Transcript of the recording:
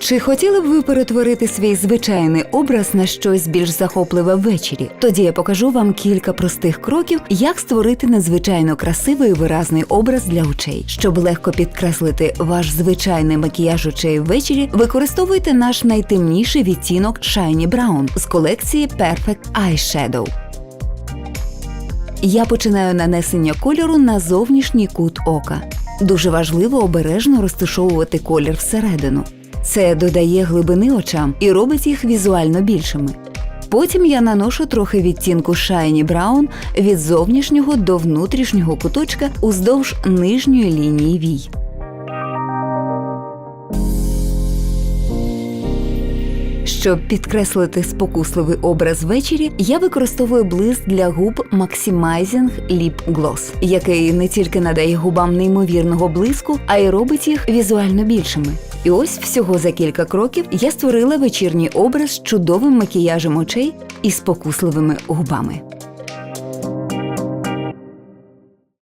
Чи хотіли б ви перетворити свій звичайний образ на щось більш захопливе ввечері? Тоді я покажу вам кілька простих кроків, як створити надзвичайно красивий і виразний образ для очей. Щоб легко підкреслити ваш звичайний макіяж очей ввечері, використовуйте наш найтемніший відтінок Shiny Brown з колекції Perfect Eyeshadow. Я починаю нанесення кольору на зовнішній кут ока. Дуже важливо обережно розташовувати колір всередину. Це додає глибини очам і робить їх візуально більшими. Потім я наношу трохи відтінку Shiny Brown від зовнішнього до внутрішнього куточка уздовж нижньої лінії вій. Щоб підкреслити спокусливий образ ввечері, я використовую блиск для губ Maximizing Lip Gloss, який не тільки надає губам неймовірного блиску, а й робить їх візуально більшими. І ось всього за кілька кроків я створила вечірній образ з чудовим макіяжем очей і спокусливими губами.